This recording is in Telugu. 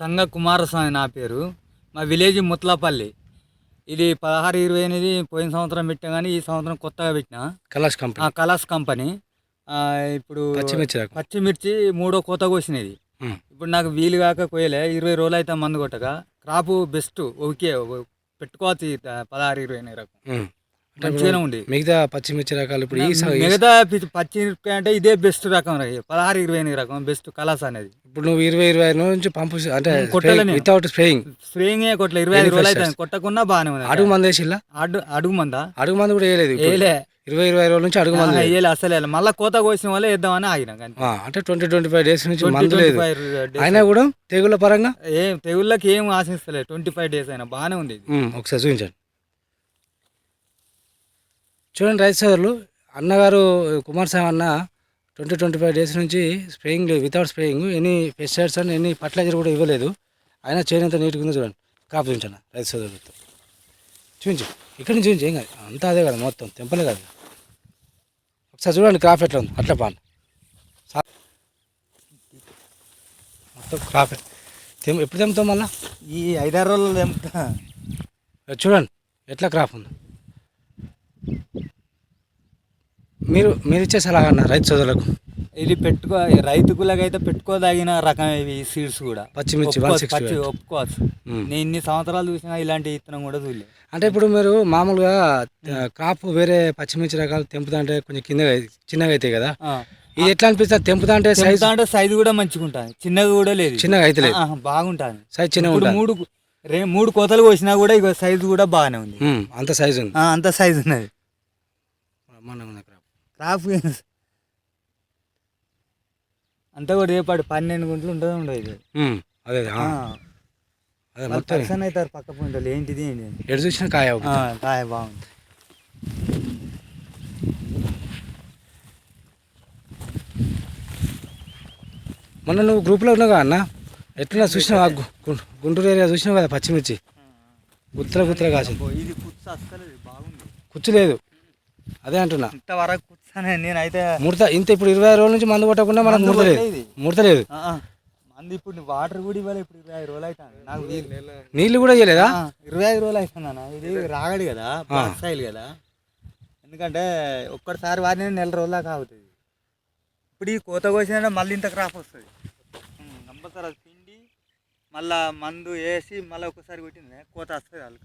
సంగ కుమారస్వామి నా పేరు. మా విలేజ్ ముత్లాపల్లి. ఇది పదహారు ఇరవై ఎనిమిది పోయిన సంవత్సరం పెట్టా కానీ ఈ సంవత్సరం కొత్తగా పెట్టిన. కలాష్ కంపెనీ. కలాస్ కంపెనీ. ఇప్పుడు పచ్చిమిర్చి పచ్చిమిర్చి మూడో కోత కోసినది. ఇప్పుడు నాకు వీలు కాక కోయలే. ఇరవై రోజులు అయితే మందు కొట్టగా క్రాప్ బెస్ట్ ఓకే పెట్టుకోవచ్చు పదహారు ఇరవై రకం. మంచిగానే ఉంది మిగతా పచ్చిమిర్చి రకాలు ఇప్పుడు ఈ మిగతా పచ్చిమిరపకాయ అంటే ఇదే బెస్ట్ రకం. పదహారు ఇరవై ఎనిమిది రకం బెస్ట్ కలాస్ అనేది. ఇప్పుడు నువ్వు ఇరవై ఇరవై ఐదు నుంచి పంపు అంటే. వితౌట్ స్ప్రేయింగ్ స్ప్రేయింగ్ కొట్ల ఇరవై ఐదు రోజులు అయితే కొట్టకున్నా బాగానే ఉంది అడుగు మంది వేసిల్లా? అడుగు అడుగు మందా? అడుగు మంది కూడా వేయలేదు. వేయలే. ఇరవై ఇరవై రోజుల నుంచి అడుగు మంది. వేయలే అసలు వేయలే. మళ్ళా కోత కోసిన వల్ల వేద్దామని ఆగినాం అంటే ట్వంటీ ట్వంటీ ఫైవ్ డేస్ నుంచి 20, మందు లేదు. 25 days. అయినా కూడా తెగుల పరంగా? ఏం తెగుళ్ళకి ఏం ఆశిస్తలేదు ట్వంటీ ఫైవ్ డేస్ అయినా బాగానే ఉంది ఒకసారి చూపించండి. చూడండి రైతు సోదరులు అన్నగారు కుమారస్వామి అన్న ట్వంటీ ట్వంటీ ఫైవ్ డేస్ నుంచి స్ప్రేయింగ్ లేదు. వితౌట్ స్ప్రేయింగ్ ఎనీ పెస్టిసైడ్స్ అని ఎనీ ఫర్టిలైజర్ కూడా ఇవ్వలేదు. అయినా చేనంత నీట్గా ఉందో చూడండి. కాపు చూపించండి రైతు సోదరులతో చూపించు. ఇక్కడి నుంచి చూపించు. ఏం కాదు. అంతా అదే కదా మొత్తం. తెంపలే కాదు. ఒకసారి చూడండి క్రాప్ ఎట్లా ఉంది. అట్లా పాను. మొత్తం క్రాప్ ఎప్పుడు తెంపుతాం మళ్ళా? ఈ ఐదారు రోజులు తెంపుతా. చూడండి. ఎట్లా క్రాప్ ఉంది. మీరు మీరు ఇచ్చే సలహా అన్న రైతు సోదరులకు? ఇది పెట్టుకో రైతుకులకైతే పెట్టుకోదగిన రకం ఇవి సీడ్స్ కూడా. పచ్చిమిర్చి ఒప్పుకోవచ్చు, 160 పచ్చి ఒప్పుకోవచ్చు. నేను ఇన్ని సంవత్సరాలు చూసినా ఇలాంటి ఇత్తనం కూడా చూడలేదు. అంటే ఇప్పుడు మీరు మామూలుగా క్రాప్ వేరే పచ్చిమిర్చి రకాలు తెంపుతా అంటే కొంచెం కిందగా చిన్నగా అవుతాయి కదా. ఇది ఎట్లా అనిపిస్తుంది? తెంపుతా అంటే సైజ్ అంటే సైజు కూడా మంచిగా ఉంటుంది చిన్నగా కూడా లేదు. చిన్నగా అయితే లేదు. బాగుంటుంది. సైజ్ చిన్నగా మూడు రే మూడు కోతలు కోసినా కూడా ఇక సైజు కూడా బాగానే ఉంది. అంత సైజ్ ఉంది. అంత సైజు ఉన్నది. బ్రహ్మాండంగా క్రాప్ అంతా కూడా రేపాడు పన్నెండు గుంటలు ఉంటుంది ఉండదు ఇది. అదే ఆ, అదే మొత్తం అవుతారు పక్క పుంటలు ఏంటిది ఏంటి ఎటు చూసినా కాయ. ఆ, కాయ బాగుంది. మొన్న నువ్వు గ్రూప్లో ఉన్నావు కదా అన్న? ఎట్లా చూసినావా? గు- గుంటూరు ఏరియా చూసినావు కదా పచ్చిమిర్చి? గుత్తల గుత్తల కాసింది. అబ్బో, ఇది కుచ్చు లేదు. అదే అంటున్నా. ఇంతవరకు కూర్చొని నేనైతే ముడత ఇంత ఇప్పుడు ఇరవై రోజుల నుంచి మందు కొట్టకుండా మనకు ముడతలేదు. ముడతలేదు. మంది ఇప్పుడు వాటర్ కూడా ఇవ్వాలి ఇప్పుడు ఇరవై ఐదు రోజులు అవుతాను నాకు నీళ్ళు కూడా ఇవ్వలేదా? ఇరవై ఐదు రోజులు అవుతుందన్న ఇది రాగడి కదా బ్లాక్ సైల్ కదా. ఎందుకంటే ఒక్కటిసారి వాడిన నెల రోజుల అవుతుంది ఇప్పుడు ఈ కోత కోసిన మళ్ళీ ఇంత క్రాప్ వస్తుంది. కంపల్సరీ అది పిండి మళ్ళా మందు వేసి మళ్ళీ ఒకసారి కొట్టింది కోత వస్తుంది అల్క